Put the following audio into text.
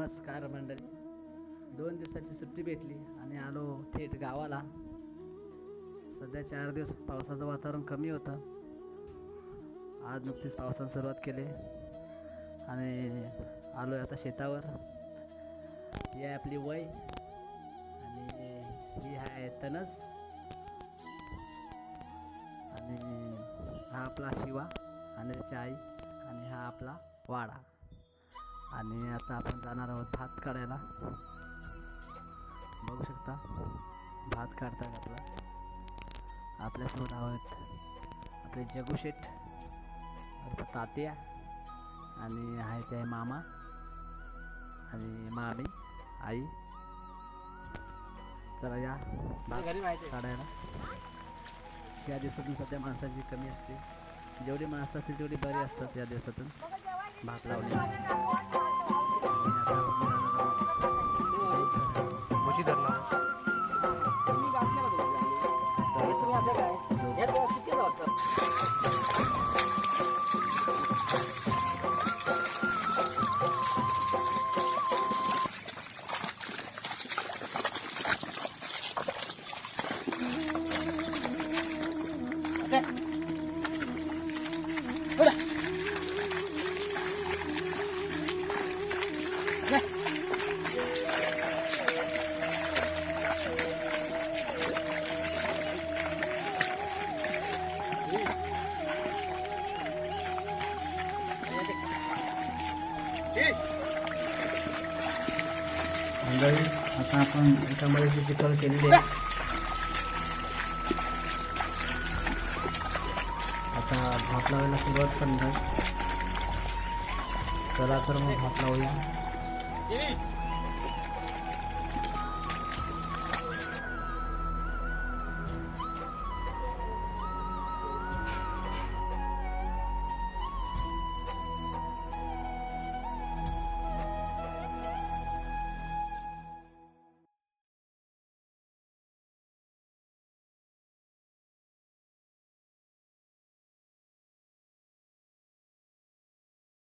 नमस्कार मंडळी. दोन दिवसाची सुट्टी भेटली आणि आलो थेट गावाला. सध्या चार दिवस पावसाचं वातावरण कमी होतं. आज नुकतीच पावसानं सुरुवात केली. आणि आलो आहे आता शेतावर. ही आहे आपली वय. आणि ही आहे तनस. आणि हा आपला शिवा. आणि त्याची आई. आणि हा आपला वाडा. आणि आता आपण जाणार आहोत भात काढायला. बघू शकता भात काढतात आपला. आपल्यासोबत आहोत आपले जगुशेठ तात्या आणि आहे ते आहे मामा आणि मामी आई. चला या काढायला. या दिवसातून सध्या माणसाची कमी असते. जेवढी माणसं असतील तेवढी बरी असतात या दिवसातून. भात लावली Okay. मंडळी आता आपण एका मळीची चिखल केलेली आहे. आता भात लावायला सुरुवात करणार. चला तर मग भात लावूया.